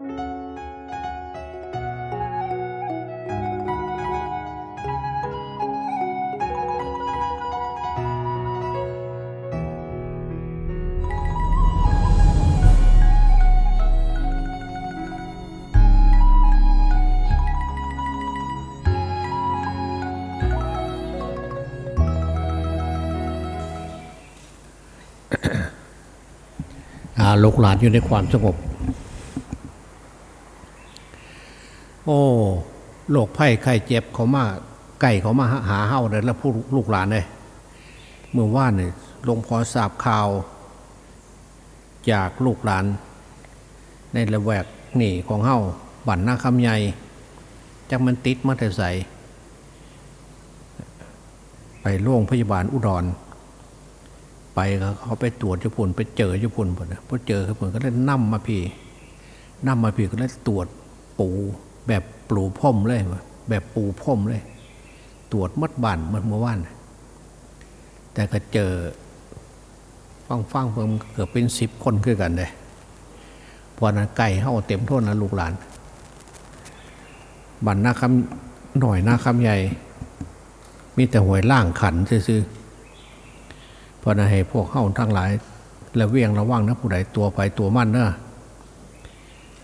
อ่าลูกหลานอยู่ในความสงบ โอ้ โรคไข้ไข้เจ็บเขามาไก่เขามาหาเหาเฮาเลยแล้วผู้ลูกหลานเลยเมื่อว่านเนี่ยหลวงพ่อทราบข่าว จากลูกหลาน ในละแวกนี่ของเฮาบั่นหน้าคำใหญ่จักมันติดมาแต่ใสไปโรงพยาบาลอุดร ไปเขาไปตรวจญี่ปุ่นไปเจอญี่ปุ่นหมดนะพอเจอญี่ปุ่นก็เลยนั่มมาพี่นั่มมาพี่ก็เลยตรวจปู แบบปูพรมเลยวะแบบปูพรมเลย ตรวจมัดบันมื่อเมื่อวานแต่ก็เจอฟังฟังเพิ่มเกือบเป็นสิบคนคือกันเลยพราะนั้นไก่เข้าเต็มทษนนะลูกหลาน บันหน้าคำหน่อยหน้าคำใหญ่ มีแต่หวยล่างขันซื่อๆพราะให้พวกเข้าทั้งหลาย และเวียงระวังนะผู้ใดตัวไปตัวมั่นเนอะ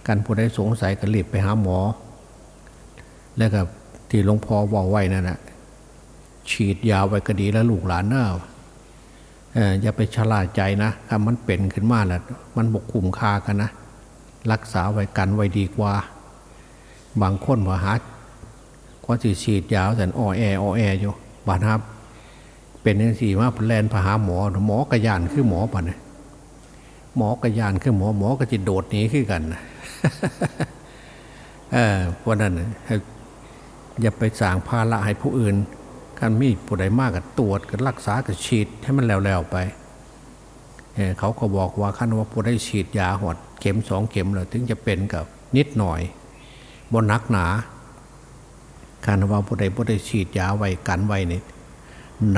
กันผู้ใดสงสัยก็รีบไปหาหมอ แล้วก็ที่หลวงพ่อบอกไว้นั่นนะฉีดยาไว้ก็ดีแล้วลูกหลานเนอะอย่าไปชล่าใจนะถ้ามันเป็นขึ้นมาแล้วมันบกคุมคากันนะ รักษาไว้กันไว้ดีกว่า บางคนว่าหาก็สิฉีดยาแต่อ่อแออ่อแออยู่บาดครับ เป็นยังสี่ว่าแลนพาหาหมอ หมอกระยานคือหมอป่ะเนี่ยหมอกระยานคือหมอหมอก็จะโดดหนีขึ้นกันนะเออเพราะนั้นนะ อย่าไปสร้างภาระให้ผู้อื่นการมีผู้ใดมากกับตรวจกับรักษากับฉีดให้มันแล้วๆไปเเขาก็บอกว่าขั้นว่าผู้ได้ฉีดยาหอดเข็มสองเข็มแล้วถึงจะเป็นกับนิดหน่อยบนนักหนาการว่าผู้ใดผู้ได้ฉีดยาไว้กันไว้นี่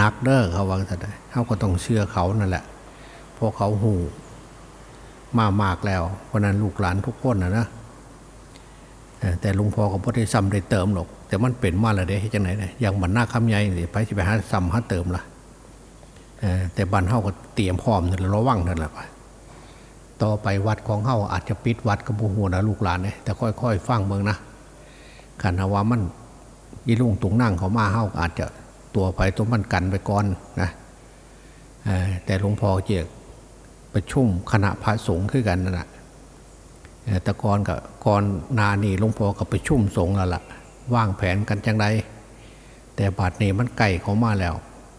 นักเด้อเขาว่าแต่ใดเขาก็ต้องเชื่อเขานั่นแหละเพราะเขาหูมามากแล้วเพราะนั้นลูกหลานทุกคนนะนะแต่ลุงพ่อก็บ่ได้ซ้ำได้เติมหรอก แต่มันเป็นมาแล้วเด้ให้จังไหนเนี่ยอย่างบรรณาคำใหญ่สิไปสิไปหาซ้ำหาเติมล่ะแต่บ้านเฮาก็เตรียมพร้อมนั่นระวังนั่นแหละไปต่อไปวัดของเฮาอาจจะปิดวัดกับบูหัวนะลูกหลานเนี่ยแต่ค่อยๆฟังเมืองนะขันว่ามันยี่ลุงตุงนั่งเขามาเฮาอาจจะตัวไปตัวมันกันไปก่อนนะแต่หลวงพ่อเจียกประชุมคณะพระสงฆ์คือกันนั่นแหะแต่ก่อนกับก่อนนานี่หลวงพ่อกับประชุมสงฆ์แล้วล่ะ ว่างแผนกันจังไดแต่บาดนี้มันไก่เขามาแล้ว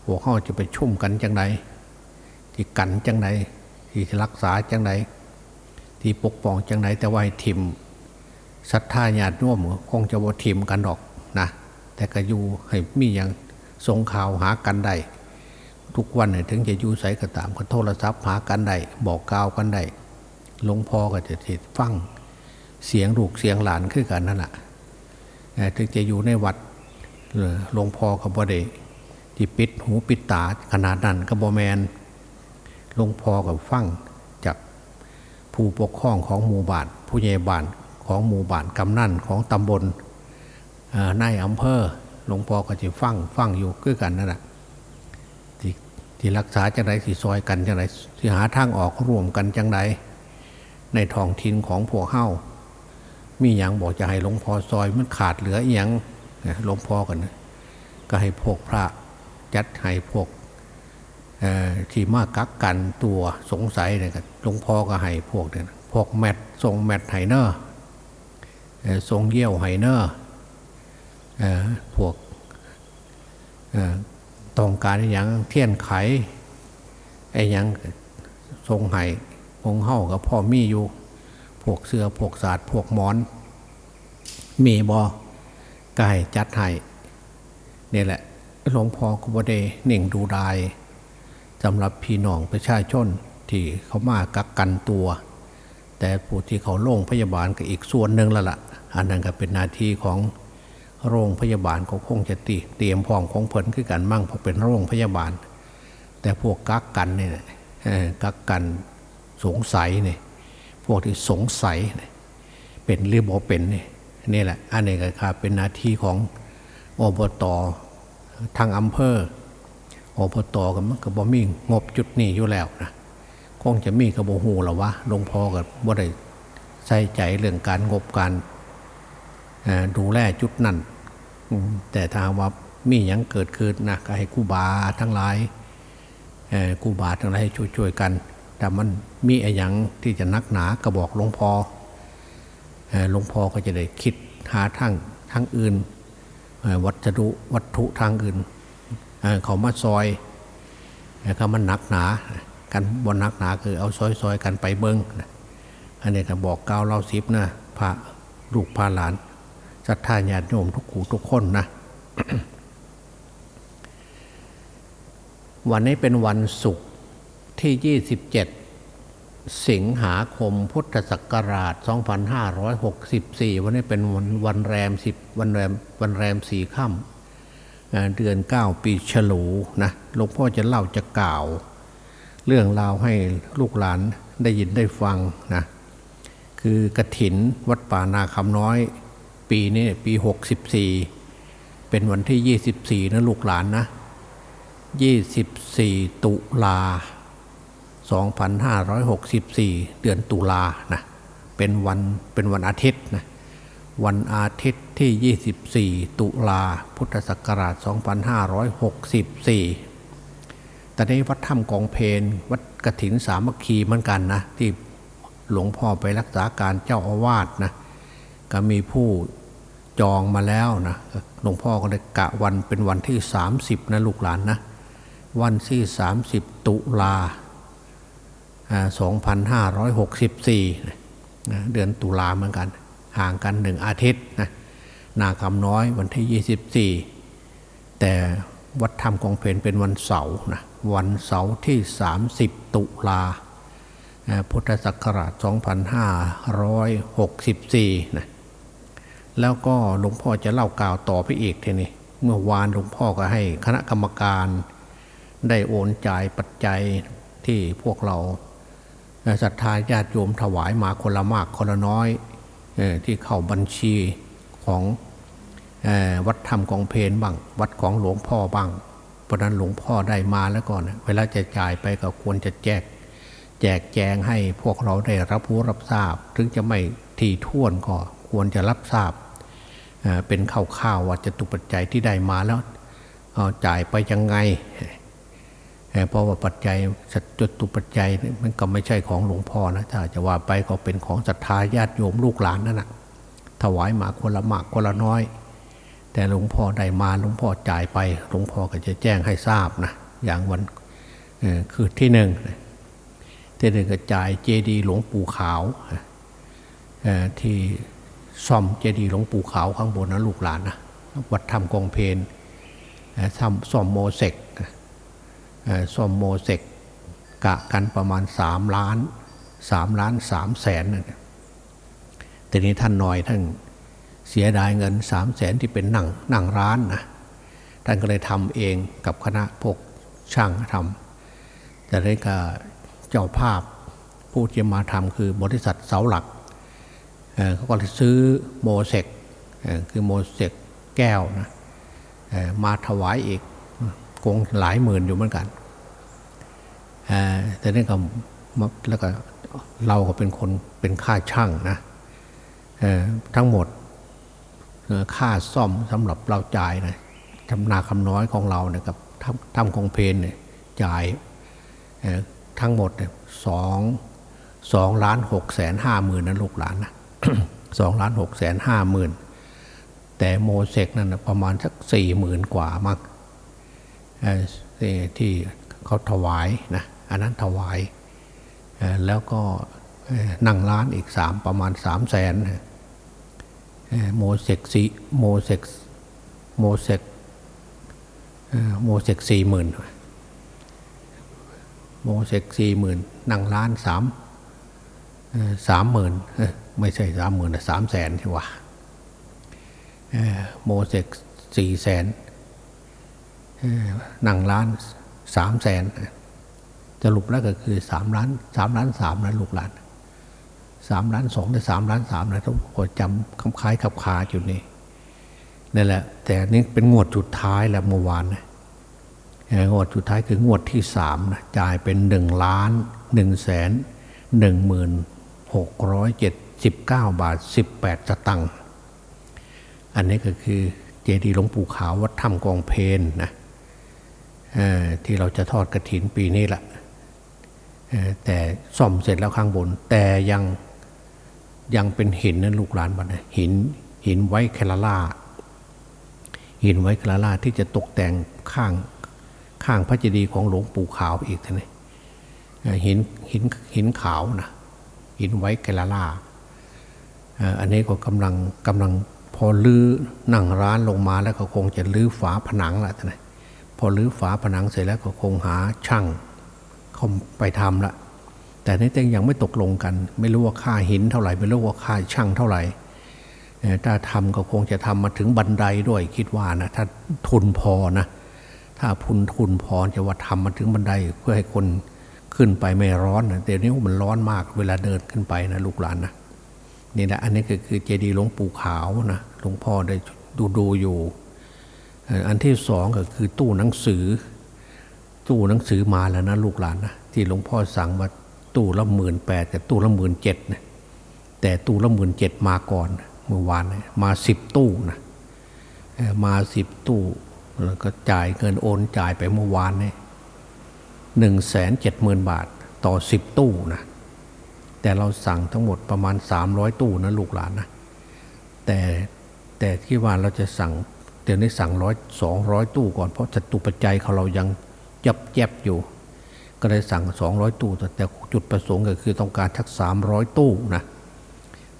พวกเขาจะไปชุ่มกันจังไดที่กันจังไดที่รักษาจังไดที่ปกป้องจังไดแต่ว่าทิมศรัทธาญาติโยมคงจะว่าทิมกันดอกนะแต่ก็อยู่ให้มีอย่างส่งข่าวหากันได้ทุกวันเนี่ยถึงจะอยู่ใสก็ตามก็โทรศัพท์หากันได้บอกกล่าวกันได้หลวงพ่อก็จะติดฟังเสียงลูกเสียงหลานขึ้นกันนั่นแหละ ถึงจะอยู่ในวัดหลวงพ่อก็บ่ได้ที่ปิดหูปิดตาขนาดนั้นก็บ่แมนหลวงพ่อกับฟังจากผู้ปกครองของหมู่บ้านผู้ใหญ่บ้านของหมู่บ้านกำนันของตำบลนายอำเภอหลวงพ่อก็จะฟังฟังอยู่คือกันนั่นแหละที่ที่รักษาจังไรที่ซอยกันจังไรที่หาทางออกร่วมกันจังไรในท้องถิ่นของพวกเฮ้า มีอย่างบอกจะให้หลวงพ่อซอยมันขาดเหลืออย่างหลวงพ่อกันนะก็ให้พวกพระจัดให้พวกที่มากักกันตัวสงสัยเนี่ยกันหลวงพ่อก็ให้พวกเนี่ยพวกแมททรงแมทไฮเนอร์ทรงเยี่ยวไฮเนอร์พวกต้องการอย่างเทียนไขไอ้ยังทรงไห้องเฮากับพ่อมีอยู่ พวกเสือพวกศาสตร์พวกหมอน มีบอกายจัดให้นี่แหละหลวงพ่อกุบเดหน่งดูดายสำหรับพี่น้องประชาชนที่เขามากักกันตัว แต่ผู้ที่เขาโรงพยาบาลก็อีกส่วนหนึ่งแล้วละ่ะ อันนั้นก็เป็นหน้าที่ของโรงพยาบาลก็คงจะตีเตรียมพร้อมของเพิ่นคือกันมั่งเพราะเป็นโรงพยาบาล แต่พวกกักกันเนี่ยกักกันสงสัยเนี่ย วกที่สงสัยเป็นหรือบ่เป็นนี่นี่แหละอันนี้ก็ครับเป็นหน้าที่ของอบตทางอำเภออบตก็มันก็บ่มีงบจุดนี้อยู่แล้วนะคงจะมีกระโบหูหรอวะหลวงพ่อก็บ่ได้ใส่ใจเรื่องการงบการดูแลจุดนั้นแต่ทางว่ามีหยังเกิดขึ้นนะก็ให้ครูบาทั้งหลายเอ่อครูบาทั้งหลายให้ช่วยๆกัน แต่มันมีอะย่างที่จะนักหนาก็บอกหลวงพ่อเอ่อหลวงพ่อก็จะได้คิดหาทางทางอื่น วัสดุวัตถุทางอื่นเขามาซอยเขามันหนักหนา กันบนนักหนาคือเอาซอยๆกันไปเบิ้งอันนี้ก็บอกกล่าวเล่าซิบนะพระลูกพระหลานศรัทธาญาติโยมทุกขูทุกคนนะวันนี้เป็นวันศุกร์ ที่ 27 สิงหาคมพุทธศักราช 2564 วันนี้เป็นวันวันแรม 10 วันแรมวันแรมสี่ค่ำเอ่อเดือน 9 ปีฉลูนะหลวงพ่อจะเล่าจะกล่าว เรื่องราวให้ลูกหลานได้ยินได้ฟังนะคือกระถินวัดป่านาคำน้อย ปีนี้ปี 64 เป็นวันที่ 24 นะลูกหลานนะ 24 ตุลา 2564 เดือนตุลานะเป็นวันเป็นวันอาทิตย์นะวันอาทิตย์ที่ 24 ตุลาพุทธศักราช 2564 แต่ในวัดถ้ำกองเพนวัดกระถินสามัคคีเหมือนกันนะที่หลวงพ่อไปรักษาการเจ้าอาวาสนะก็มีผู้จองมาแล้วนะหลวงพ่อก็เลยกะวันเป็นวันที่ 30 นะลูกหลานนะ วันที่ 30 ตุลาอ่า 2564นะเดือนตุลาเหมือนกัน ห่างกันหนึ่งอาทิตย์นะนาคำน้อยวันที่ 24 แต่วัดธรรมกองเพนเป็นวันเสาร์นะวันเสาร์ที่ 30 ตุลาพุทธศักราช 2564 นะแล้วก็หลวงพ่อจะเล่ากล่าวต่อไปอีกทีนี้เมื่อวานหลวงพ่อก็ให้คณะกรรมการได้โอนจ่ายปัจจัยที่พวกเรา ศรัทธาญาติโยมถวายมาคนละมากคนละน้อยอที่เข้าบัญชีของอวัดธรรมกองเพนบ้าง วัดของหลวงพ่อบ้าง เพราะนั้นหลวงพ่อได้มาแล้วก่อนเวลาจะจ่ายไปก็ควรจะแจก แจกแจงให้พวกเราได้รับรู้รับทราบ ถึงจะไม่ทีท่วนก็ควรจะรับทราบ เป็นข่าวๆว่าจะตุปัจจัยที่ได้มาแล้วจ่ายไปยังไง เพราะว่าปัจจัยสัจจตุปัจจัยนี่มันก็ไม่ใช่ของหลวงพ่อนะถ้าจะว่าไปก็เป็นของศรัทธาญาติโยมลูกหลานนั่นนะถวายมาคนละมากคนละน้อย แต่หลวงพ่อได้มาหลวงพ่อจ่ายไปหลวงพ่อก็จะแจ้งให้ทราบนะอย่างวันคือที่หนึ่งที่ได้กระจายเจดีหลวงปู่ขาวที่ซ่อมเจดีหลวงปู่ขาวข้างบนนะลูกหลานนะวัดธรรมกองเพนทำซ่อมโมเสก เอ่อซ่อมโมเสกกะกันประมาณสามล้านสามล้านสามแสนนะแต่นี้ท่านหน่อยท่านเสียดายเงินสามแสนที่เป็นหนังหนังร้านนะท่านก็เลยทำเองกับคณะพวกช่างทำแต่ได้ก็เจ้าภาพผู้ที่มาทำคือบริษัทเสาหลักเเขาก็เลยซื้อโมเสกคือโมเสกแก้วนะมาถวายอีกคงหลายหมื่นอยู่เหมือนกัน แต่นี่ก็แล้วก็เราก็เป็นคนเป็นค่าช่างนะทั้งหมดค่าซ่อมสำหรับเราจ่ายนะทำนาคำน้อยของเราเนี่ยกับทำของเพนเนี่ยจ่ายทั้งหมดสองสองล้านหกแสนห้าหมื่นนะลูกหลานนะสองล้านหกแสนห้าหมื่นแต่โมเสกนั่นประมาณสักสี่หมื่นกว่ามั้งเอ่อที่ที่เขาถวายนะ อันนั้นถวาย แล้วก็นั่งร้านอีกสามประมาณสามแสนโมเสกสีโมเสกโมเสกโมเสกสี่หมื่นโมเสกสี่หมื่นนั่งร้านสามสามหมื่นไม่ใช่สามหมื่นสามแสนใช่วะโมเสกสี่แสนนั่งร้านสามแสน สรุปแล้วก็คือสามล้านสามล้านสามนะลูกหลานสามล้านสองหรือสามล้านสามนะต้องพอจำคำคล้ายขับคาอยู่นี่นั่นแหละ แต่นี่เป็นงวดสุดท้ายแล้วเมื่อวานนะงวดสุดท้ายคืองวดที่สามนะจ่ายเป็นหนึ่งล้านหนึ่งแสนหนึ่งหมื่นหกร้อยเจ็ดสิบเก้าบาทสิบแปดสตังค์อันนี้ก็คือเจดีย์หลวงปู่ขาววัดถ้ำกองเพนนะที่เราจะทอดกระถินปีนี้แหละ แต่ซ่อมเสร็จแล้วข้างบน แต่ยังยังเป็นหินนั่นลูกหลานบ้านนะหินหินไว้แคลาล่าหินไว้แคลาล่าที่จะตกแต่งข้างข้างพระเจดีย์ของหลวงปู่ขาวอีกทีนี้เอ่อหินหินหินขาวนะหินไว้แคลาล่าอันนี้ก็กำลังกำลังพอลื้อนั่งร้านลงมาแล้วก็คงจะลื้อฝาผนังละท่านนะพอลื้อฝาผนังเสร็จแล้วก็คงหาช่าง เขาไปทำละแต่นี่แต่ยังไม่ตกลงกัน ไม่รู้ว่าค่าหินเท่าไหร่ไม่รู้ว่าค่าช่างเท่าไหร่ถ้าทำก็คงจะทำมาถึงบันไดด้วยคิดว่านะถ้าทุนพอนะถ้าพุนทุนพอจะว่าทำมาถึงบันไดเพื่อให้คนขึ้นไปไม่ร้อนนะเดี๋ยวนี้มันร้อนมากเวลาเดินขึ้นไปนะลูกหลานนะนี่แหละอันนี้ก็คือเจดีย์หลวงปู่ขาวนะหลวงพ่อได้ดูดูอยู่ อันที่สองก็คือตู้หนังสือ ตู้หนังสือมาแล้วนะลูกหลานนะที่หลวงพ่อสั่งมาตู้ละหมื่นแปดกับตู้ละหมื่นเจ็ดนะแต่ตู้ละหมื่นเจ็ดมาก่อนเมื่อวานนะมาสิบตู้นะมาสิบตู้แล้วก็จ่ายเงินโอนจ่ายไปเมื่อวานนี่หนึ่งแสนเจ็ดหมื่นบาทต่อสิบตู้นะแต่เราสั่งทั้งหมดประมาณสามร้อยตู้นะลูกหลานนะแต่แต่ที่ว่าเราจะสั่งเดี๋ยวนี้สั่งร้อยสองร้อยตู้ก่อนเพราะจตุปัจจัยเขาเรายัง ยับแยบอยู่ ก็เลยสั่ง 200 ตู้แต่แต่จุดประสงค์ก็คือต้องการทัก 300 ตู้นะ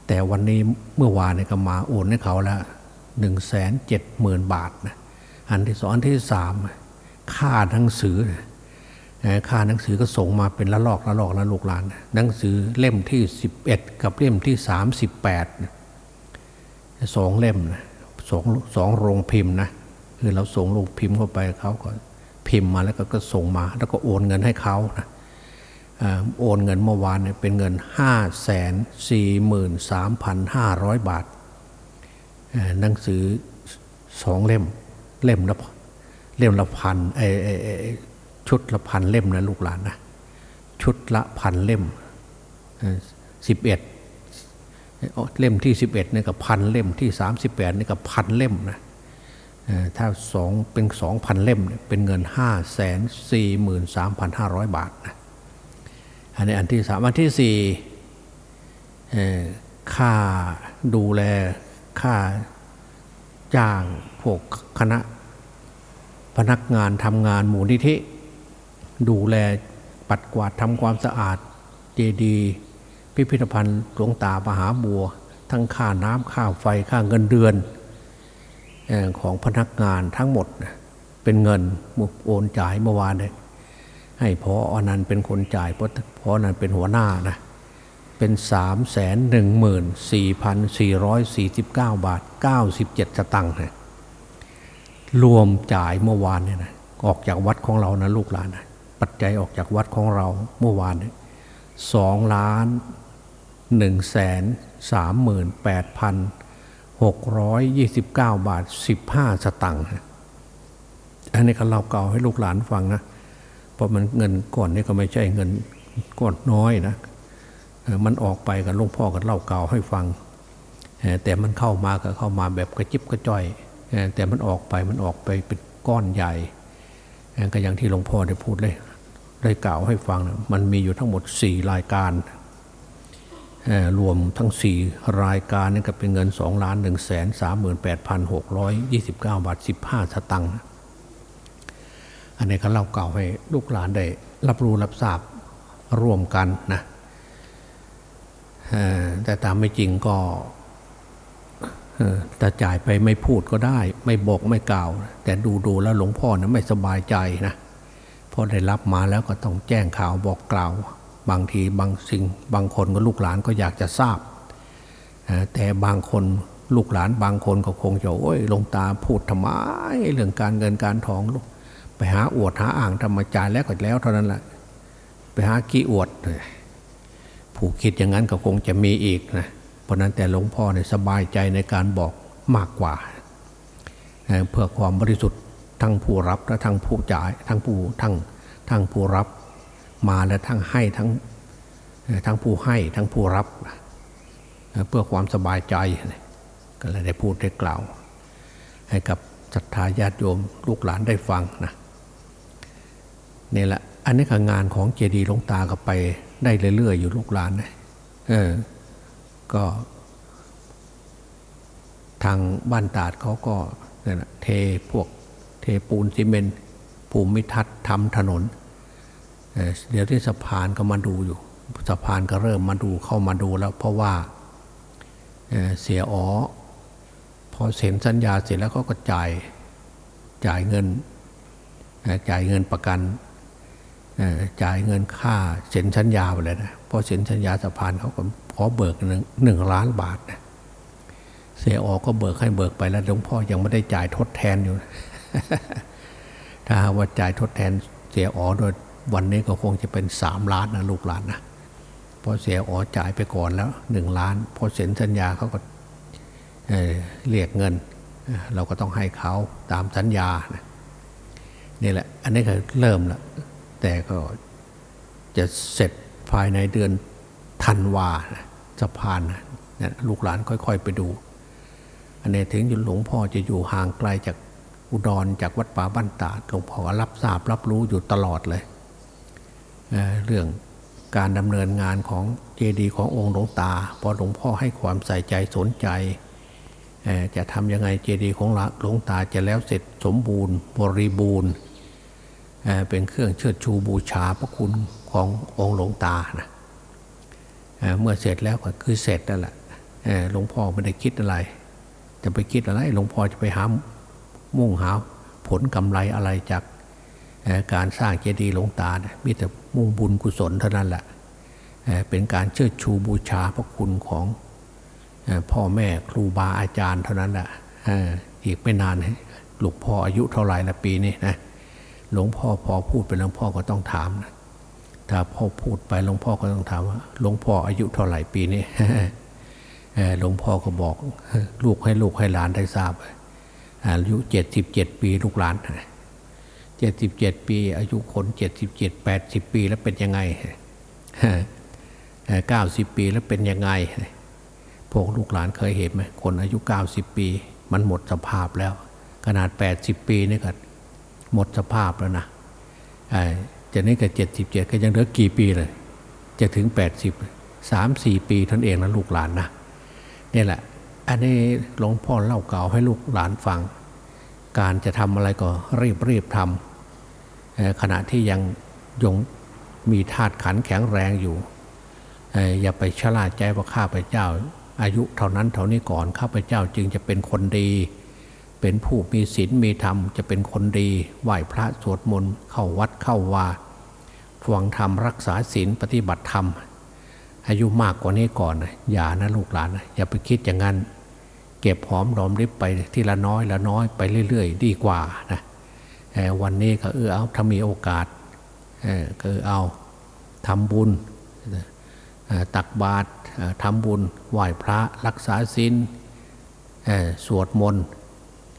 แต่วันนี้เมื่อวานเนี่ยก็มาโอนให้เขาแล้ว1 7 0 0 0 0บาทนะอันที่สองอันที่สามค่าหนังสือค่าหนังสือก็ส่งมาเป็นละลอกละลอกละลูกหลานหนังสือเล่มที่11กับเล่มที่38นะสองเล่มนะสองสองโรงพิมพ์นะคือเราส่งโรงพิมพ์เข้าไปเขาก็ พิมพ์มาแล้วก็กส่งมา แล้วก็โอนเงินให้เขานะอโอนเงินเมื่อวานเนี่ยเป็นเงิน 5 4 3 5 0 0 บาทเอ่อหนังสือสองเล่มเล่มละเล่มละพันไอชุดละพันเล่มนะลูกหลานนะชุดละพันเล่มสิบเอ็ดเล่มที่สิบเอ็ดนี่ยกับพันเล่มที่สามสิบแปดนี่กับพันเล่มนะ ถ้าสองเป็นสองพันเล่มเป็นเงินห้าแสนสี่หมื่นสามพันห้าร้อยบาทนะอันนี้อันที่สามอันที่สี่ค่าดูแลค่าจ้างพวกคณะพนักงานทำงานมูลนิธิ ดูแลปัดกวาดทำความสะอาดเจดีย์พิพิธภัณฑ์หลวงตามหาบัว ทั้งค่าน้ำค่าไฟค่าเงินเดือน ของพนักงานทั้งหมดเป็นเงินโอนจ่ายเมื่อวานเลยให้พออนันต์เป็นคนจ่ายเพราะพออนันต์เป็นหัวหน้านะเป็นสามแสนหนึ่งหมื่นสี่พันสี่ร้อยสี่สิบเก้าบาทเก้าสิบเจ็ดสตังค์นะรวมจ่ายเมื่อวานเนี่ยนะออกจากวัดของเรานะลูกหลานนะปัจจัยออกจากวัดของเราเมื่อวานเนี่ยสองล้านหนึ่งแสนสามหมื่นแปดพัน 629 บาท 15 สตังค์อันนี้ก็เราเก่าให้ลูกหลานฟังนะ เพราะมันเงินก่อนนี่ก็ไม่ใช่เงินก้อนน้อยนะ มันออกไปกับหลวงพ่อกับเล่าเก่าให้ฟัง แต่มันเข้ามาก็เข้ามาแบบกระจิบกระจ้อย แต่มันออกไปมันออกไปเป็นก้อนใหญ่ ก็อย่างที่หลวงพ่อได้พูดเลย ได้กล่าวให้ฟังนะมันมีอยู่ทั้งหมด 4 รายการ รวมทั้ง 4 รายการนี่ก็เป็นเงิน2ล้าน1แสน38,629 บาท 15 สตังค์อันนี้ก็เล่าเก่าให้ลูกหลานได้ รับรู้รับทราบร่วมกันนะแต่ตามไม่จริงก็แต่จ่ายไปไม่พูดก็ได้ ไม่บอกไม่กล่าว แต่ดูดูๆแล้วหลวงพ่อนะไม่สบายใจนะพอได้รับมาแล้วก็ต้องแจ้งข่าวบอกกล่าว บางทีบางสิ่งบางคนก็ลูกหลานก็อยากจะทราบ แต่บางคนลูกหลานบางคนก็คงจะโอ้ยลงตาพูดทำไมเรื่องการเงินการทองไปหาอวดหาอ่างธรรมจายแล้วก็แล้วเท่านั้นแหละไปหากี้อวดผู้คิดอย่างนั้นก็คงจะมีอีกนะเพราะนั้นแต่หลวงพ่อเนี่ยสบายใจในการบอกมากกว่าเพื่อความบริสุทธิ์ทั้งผู้รับและทั้งผู้จ่ายทั้งผู้ทั้งทั้งผู้รับ มาและทั้งให้ทั้งทั้งผู้ให้ทั้งผู้รับ เพื่อความสบายใจ ก็เลยได้พูดได้กล่าว ให้กับศรัทธาญาติโยมลูกหลานได้ฟังนะนี่แหละอันนี้คืองานของเจดีย์หลวงตาก็ไปได้เรื่อยๆอยู่ลูกหลานนะเออก็ ทางบ้านตาดเขาก็เนี่ยนะเทพวกเทปูนซีเมนต์ภูมิทัศน์ทำถนน เดี๋ยวที่สะพานก็มาดูอยู่ สะพานก็เริ่มมาดูเข้ามาดูแล้ว เพราะว่าเเสียอ๋อพอเซ็นสัญญาเสร็จแล้วเขาก็จ่ายจ่ายเงินจ่ายเงินประกันจ่ายเงินค่าเซ็นสัญญาไปเลยนะพอเซ็นสัญญาสะพานเขาก็ขอเบิกหนึ่งหนึ่งล้านบาทนะเสียออกก็เบิกให้เบิกไปแล้วหลวงพ่อยังไม่ได้จ่ายทดแทนอยู่ ถ้าว่าจ่ายทดแทนเสียอ๋อโดย วันนี้ก็คงจะเป็นสามล้านนะลูกหลานนะเพราะเสียอ๋อจ่ายไปก่อนแล้วหนึ่งล้านพอเซ็นสัญญาเขาก็เเรียกเงิน เราก็ต้องให้เขาตามสัญญานะนี่แหละ อันนี้ก็เริ่มแล้วแต่ก็จะเสร็จภายในเดือนธันวานะสะพานนะลูกหลานค่อย ๆ ไปดู อันนี้ถึงหลวงพ่อจะอยู่ห่างไกลจากอุดรจากวัดป่าบ้านตาหลวงพ่อรับทราบรับรู้อยู่ตลอดเลย เรื่องการดำเนินงานของเจดีย์ขององค์หลวงตา พอหลวงพ่อให้ความใส่ใจสนใจ จะทำยังไงเจดีย์ของหลวงตาจะแล้วเสร็จสมบูรณ์บริบูรณ์เป็นเครื่องเชิดชูบูชาพระคุณขององค์หลวงตานะเมื่อเสร็จแล้วก็คือเสร็จนั่นแหละหลวงพ่อไม่ได้คิดอะไร จะไปคิดอะไรหลวงพ่อจะไปหามุ่งหาผลกำไรอะไรจากการสร้างเจดีย์หลวงตานะมีแต่ มุ่งบุญกุศลเท่านั้นแหละเป็นการเชิดชูบูชาพระคุณของพ่อแม่ครูบาอาจารย์เท่านั้นแหละอ่ออีกไม่นานหลวงพ่ออายุเท่าไหร่ละปีนี้นะหลวงพ่อพอพูดไปหลวงพ่อก็ต้องถามนะถ้าพ่อพูดไปหลวงพ่อก็ต้องถามว่าหลวงพ่ออายุเท่าไหร่ปีนี้หลวงพ่อก็บอก ลูกให้ลูกให้หลานได้ทราบอายุเจ็ดสิบเจ็ดปีลูกหลาน เจ็ดสิบเจ็ดปี อายุคนเจ็ดสิบเจ็ดแปดสิบปีแล้วเป็นยังไงเก้าสิบปีแล้วเป็นยังไงพวกลูกหลานเคยเห็นไหมคนอายุ90ปี มันหมดสภาพแล้ว ขนาด80ปีนี่ก็หมดสภาพแล้วนะจะนี่ก็77ก็ยังเหลือกี่ปีเลย จะถึง80 3 4ปีท่านเองนะลูกหลานนะนี่แหละ อันนี้หลวงพ่อเล่าเก่าให้ลูกหลานฟัง การจะทำอะไรก็รีบรีบทำ ขณะที่ยังยงมีธาตุขันแข็งแรงอยู่ อย่าไปชะล่าใจว่าข้าพเจ้า อายุเท่านั้นเท่านี้ก่อนข้าพเจ้าจึงจะเป็นคนดี เป็นผู้มีศีลมีธรรมจะเป็นคนดีไหว้พระสวดมนต์เข้าวัดเข้าวาฟังธรรมรักษาศีลปฏิบัติธรรม อายุมากกว่านี้ก่อนอย่านะลูกหลานอย่าไปคิดอย่างนั้น เก็บหอมรอมริบไปทีละน้อยละน้อยไปเรื่อย ๆ ดีกว่านะ วันนี้ก็เออเอาถ้ามีโอกาสก็เออเอาทำบุญตักบาตรทำบุญไหว้พระรักษาศีลสวดมนต์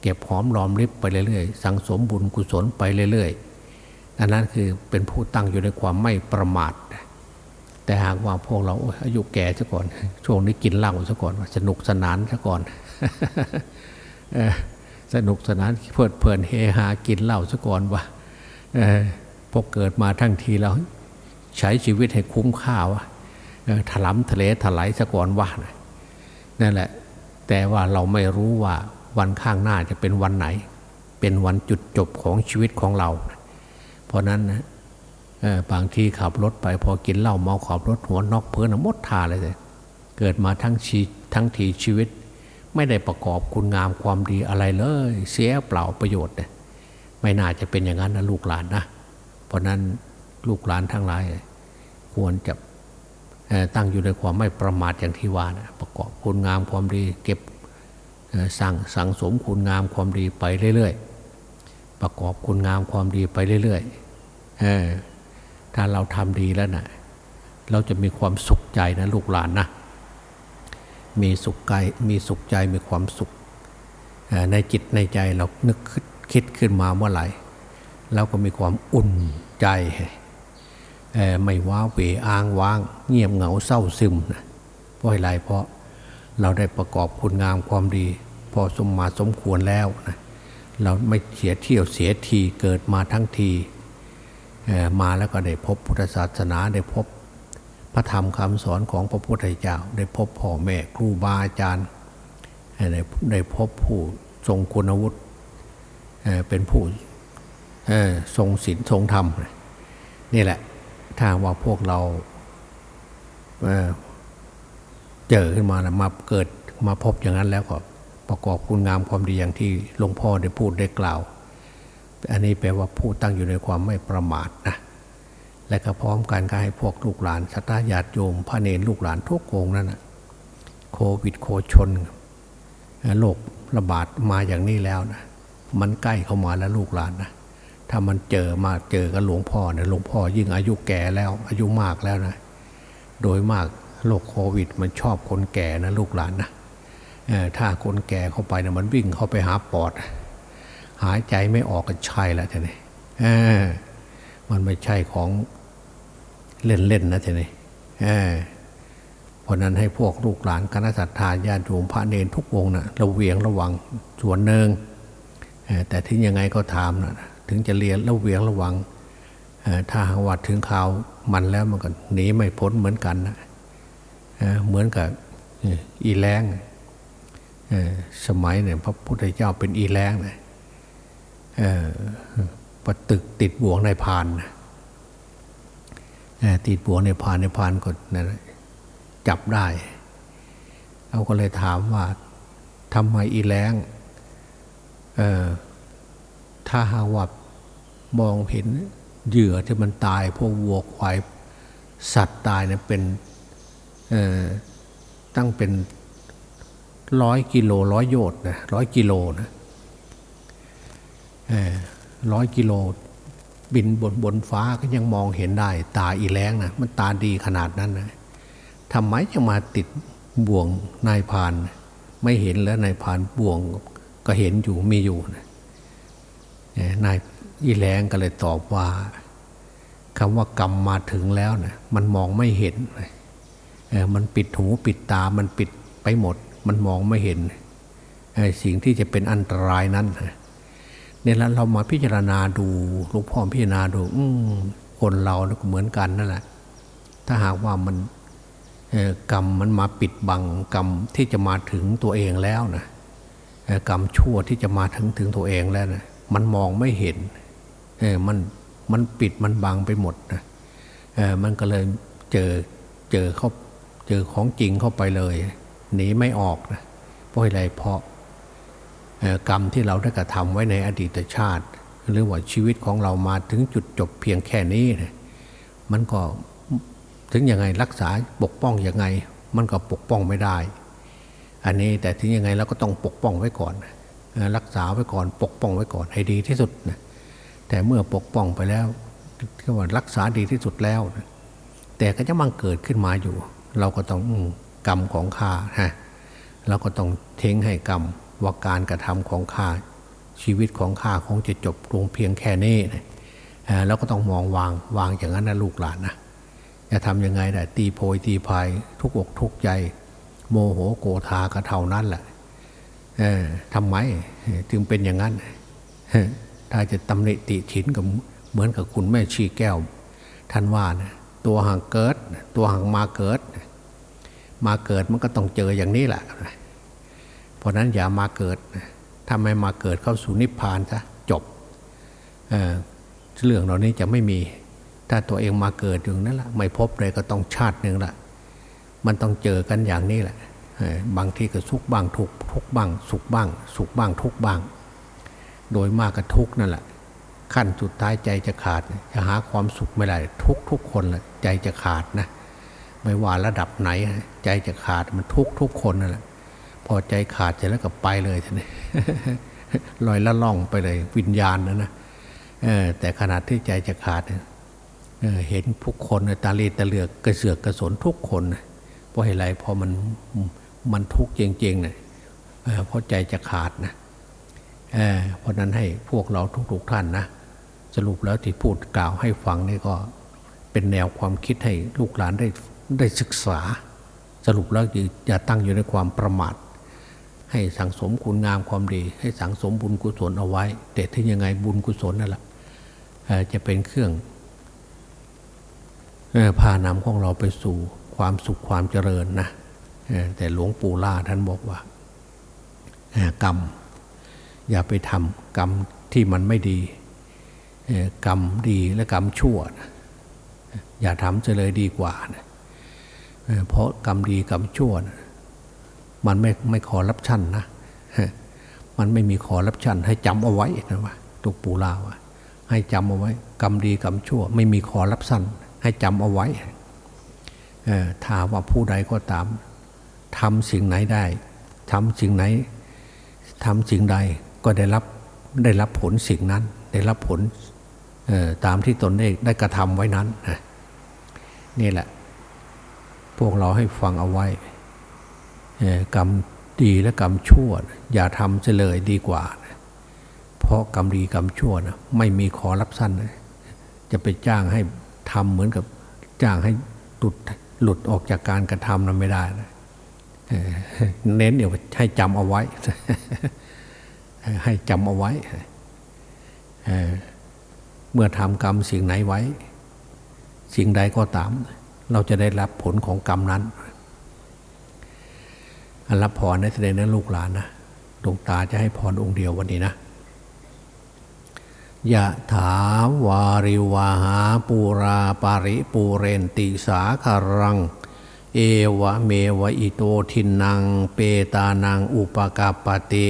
เก็บหอมรอมริบไปเรื่อยๆ สังสมบุญกุศลไปเรื่อยๆอันนั้นคือเป็นผู้ตั้งอยู่ในความไม่ประมาท แต่หากว่าพวกเราอายุแก่ซะก่อน ช่วงนี้กินเหล้าซะก่อนสนุกสนานซะก่อน สนุกสนานเพลิดเพลินเฮฮากินเหล้าซะก่อนว่าเออพอเกิดมาทั้งทีแล้ว ใช้ชีวิตให้คุ้มค่าวะถลำทะเลถลายซะก่อนว่านะนั่นแหละ แต่ว่าเราไม่รู้ว่าวันข้างหน้าจะเป็นวันไหน เป็นวันจุดจบของชีวิตของเรา เพราะนั้นนะบางทีขับรถไปพอกินเหล้าเมาขับรถหัวนอกเพื่อนหมดทาเลยเลยเกิดมาทั้งชีทั้งทีชีวิต ไม่ได้ประกอบคุณงามความดีอะไรเลย เสียเปล่าประโยชน์เนี่ยไม่น่าจะเป็นอย่างนั้นนะลูกหลานนะเพราะนั้นลูกหลานทั้งหลาย ควรจะตั้งอยู่ในความไม่ประมาทอย่างที่ว่านะประกอบคุณงามความดีเก็บสั่งสั่งสมคุณงามความดีไปเรื่อยๆ ประกอบคุณงามความดีไปเรื่อยๆถ้าเราทำดีแล้วนะเราจะมีความสุขใจนะลูกหลานนะ มีสุขใจมีสุขใจมีความสุข ในจิตในใจเรานึกคิดคิดขึ้นมาเมื่อไหร่เราก็มีความอุ่นใจ ไม่ว้าเหวอ้างว้าง เงียบเหงาเศร้าซึมนะเพราะอะไรเพราะเราได้ประกอบคุณงามความดี พอสมมาสมควรแล้วนะเราไม่เสียเที่ยวเสียทีเกิดมาทั้งทีมาแล้วก็ได้พบพุทธศาสนาได้พบ พระธรรมคำสอนของพระพุทธเจ้า ได้พบพ่อแม่ครูบาอาจารย์ได้ได้พบผู้ทรงคุณวุฒิเป็นผู้ทรงศีลทรงธรรม นี่แหละถ้าว่าพวกเราเเจอขึ้นมาแล้วมาเกิดมาพบอย่างนั้นแล้วก็ประกอบคุณงามความดีอย่างที่หลวงพ่อได้พูดได้กล่าว อันนี้แปลว่าผู้ตั้งอยู่ในความไม่ประมาทนะ และก็พร้อมกันก็ให้พวกลูกหลานสัตยาติโยมพระเนรลูกหลานทุกโกงนั่นนะโควิดโคชนโรคระบาดมาอย่างนี้แล้วนะมันใกล้เข้ามาแล้วลูกหลานนะถ้ามันเจอมาเจอกับหลวงพ่อเนี่ยหลวงพ่อยิ่งอายุแก่แล้ว อายุมากแล้วนะโดยมากโรคโควิด มันชอบคนแก่นะลูกหลานนะถ้าคนแก่เข้าไปนะมันวิ่งเข้าไปหาปอด หายใจไม่ออกก็ใช่แล้วท่านี่เอมันไม่ใช่ของ เล่นๆนะทีนี้เพราะนั้นให้พวกลูกหลานคณะสัตยาญาติโยมพระเนรทุกวงนะระเวียงระวังส่วนหนึ่งแต่ถึงยังไงก็ตามนะถึงจะเรียนระเวียงระวังถ้าหากว่าถึงข่าวมันแล้วมันก็หนีไม่พ้นเหมือนกันนะเเหมือนกับอีแรงสมัยเนี่ยพระพุทธเจ้าเป็นอีแรงนะประตึกติดบ่วงในพานนะ ติดบัวในพานในพานก็นะจับได้เขาก็เลยถามว่าทำไมอีแรงเออถ้าหาว่ามองเห็นเหยื่อที่มันตายพวกวัวควายสัตว์ตายเนี่ยเป็นตั้งเป็นร้อยกิโลร้อยโยชน์นะร้อยกิโลนะร้อยกิโล บินบนบนฟ้าก็ยังมองเห็นได้ ตาอีแรงนะมันตาดีขนาดนั้นนะทำไมจะมาติดบ่วงนายพาน ไม่เห็นแล้วนายพานบ่วงก็เห็นอยู่มีอยู่นะนายอีแรงก็เลยตอบว่าคำว่ากรรมมาถึงแล้วนะมันมองไม่เห็นมันปิดหูปิดตามันปิดไปหมด มันมองไม่เห็นสิ่งที่จะเป็นอันตรายนั้นนะ เนี่ยแล้วเรามาพิจารณาดูหลวงพ่อพิจารณาดู อืคนเราเนี่ยก็เหมือนกันนั่นแหละ ถ้าหากว่ามันกรรมมันมาปิดบังกรรมที่จะมาถึงตัวเองแล้วนะกรรมชั่วที่จะมาถึงถึงตัวเองแล้วนะมันมองไม่เห็นเออมันมันปิดมันบังไปหมดนะเออมันก็เลยเจอเจอเขาเจอของจริงเข้าไปเลยหนีไม่ออกนะเพราะอะไรเพราะ กรรมที่เราได้กระทำไว้ในอดีตชาติ หรือว่าชีวิตของเรามาถึงจุดจบเพียงแค่นี้นะมันก็ถึงยังไงรักษาปกป้องยังไง มันก็ปกป้องไม่ได้ อันนี้แต่ถึงยังไงเราก็ต้องปกป้องไว้ก่อน รักษาไว้ก่อนปกป้องไว้ก่อนให้ดีที่สุดนะแต่เมื่อปกป้องไปแล้วก็ว่ารักษาดีที่สุดแล้วนะแต่ก็จะมังเกิดขึ้นมาอยู่ เราก็ต้องอกรรมของข้าฮะเราก็ต้องเท้งให้กรรม ว่าการกระทำของข้าชีวิตของข้าคงจะจบลงเพียงแค่นี้นะเอ่อเราก็ต้องมองวางวางอย่างนั้นนะลูกหลานนะจะทำยังไงได้ตีโพยตีพายทุกอกทุกใจ โมโหโกธาก็เท่านั้นแหละทำไมจึงเป็นอย่างนั้นถ้าจะตำหนิติฉินกับเหมือนกับคุณแม่ชีแก้ว ท่านว่านะตัวห่างเกิด ตัวห่างมาเกิด มาเกิดมันก็ต้องเจออย่างนี้แหละ เพราะนั้นอย่ามาเกิดถ้าไม่มาเกิดเข้าสู่นิพพานซะจบเเรื่องเหล่านี้จะไม่มี ถ้าตัวเองมาเกิดอย่างนั้นละไม่พบเลยก็ต้องชาติหนึ่งละมันต้องเจอกันอย่างนี้แหละบางทีก็สุขบ้างทุกทุกบ้าง สุขบ้าง สุขบ้างทุกบ้าง โดยมากก็ทุกนั่นแหละขั้นสุดท้ายใจจะขาดจะหาความสุขไม่ได้ทุกทุกคนแหละใจจะขาดนะไม่ว่าระดับไหนใจจะขาดมันทุกทุกคนนั่นแหละ อใจขาดเสร็จแล้วก็ไปเลยท่านี่ลอยละล่องไปเลยวิญญาณนะนะแต่ขนาดที่ใจจะขาดเเห็นผู้คนตาเลตาเหลือกกระเสือกกระสนทุกคนเพราะเหตุไรพราะมันมันทุกข์จริงๆเนะเอ่อเพราะใจจะขาดนะเเพราะนั้นให้พวกเราทุกๆท่านนะสรุปแล้วที่พูดกล่าวให้ฟังนี่ก็เป็นแนวความคิดให้ลูกหลานได้ได้ศึกษา สรุปแล้วอย่าตั้งอยู่ในความประมาท ให้สังสมคุณงามความดี ให้สังสมบุญกุศลเอาไว้ แต่ถึงยังไงบุญกุศลนั่นแหละจะเป็นเครื่องพานำของเราไปสู่ความสุขความเจริญนะแต่หลวงปู่ล่าท่านบอกว่ากรรม อย่าไปทำกรรมที่มันไม่ดีกรรมดีและกรรมชั่วนะอย่าทำจะเลยดีกว่านะเพราะกรรมดีกรรมชั่วนะ มันไม่ไม่ขอรับชั่นนะมันไม่มีขอรับชั่นให้จำเอาไว้นะว่าตุกปูลาวให้จำเอาไว้ กรรมดีกรรมชั่ว ไม่มีขอรับสั้นให้จำเอาไว้ถ้าว่าผู้ใดก็ตามทำสิ่งไหนได้ทำสิ่งไหนทำสิ่งใดก็ได้รับได้รับผลสิ่งนั้น ได้รับผลตามที่ตนได้ได้กระทำไว้นั้นนี่แหละ พวกเราให้ฟังเอาไว้ กรรมดีและกรรมชั่วนะอย่าทำเสียเลยดีกว่านะเพราะกรรมดีกรรมชั่วนะไม่มีขอรับสั้นนะจะไปจ้างให้ทำเหมือนกับจ้างให้หลุดหลุดออกจากการกระทำนั้นไม่ได้นะเน้นเดี๋ยวให้จำเอาไว้ ให้จำเอาไว้เมื่อทำกรรมสิ่งไหนไว้ สิ่งใดก็ตาม เราจะได้รับผลของกรรมนั้น รับพรในแสดงนั้นลูกหลานนะดวงตาจะให้พรองค์เดียววันนี้นะยะถาวาริวาหาปูราปาริปูเรนติสาคารัง เอวะเมวะอิโตทินัง เปตานังอุปกาปติ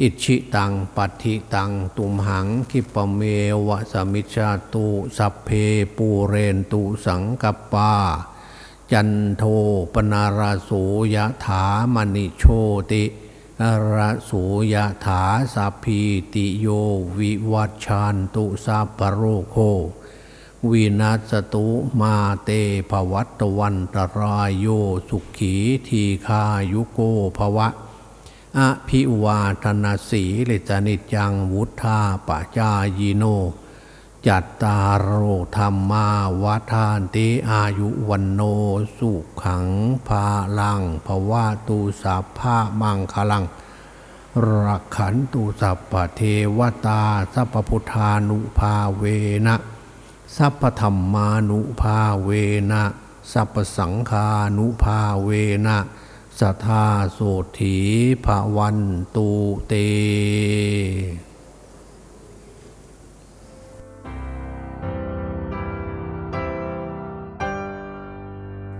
อิชิตังปัติตัง ตุมหังคิปะเมวะสมิจจาตุสัพเพปูเรนตุสังกปา จันโทปนาราโสยถามณิโชติระโสยถาสัพพีติโยวิวัชชานตุสัพโรโควินัสตุมาเตภวัตวันตรายโยสุขีทีคายุโกภวะอภิวาทนาสีลิจนิจยังวุธาปะจายโน จัตตารโอธรรมาวัฏานติอายุวันโนสุขังภาลังภวาตูสัพพะมังคลัง รักขันตุสัพพเทวตา สัพพพุทธานุภาเวนะสัพพธรรมานุภาเวนะสัพพสังฆานุภาเวนะสัทธาโสถีภวันตูเต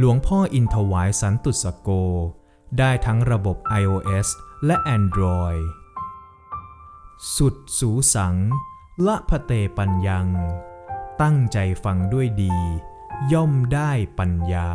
หลวงพ่ออินทวายสันตุสโก ได้ทั้งระบบ iOS และ Android สุดสูสัง ละพะเตปัญญัง ตั้งใจฟังด้วยดี ย่อมได้ปัญญา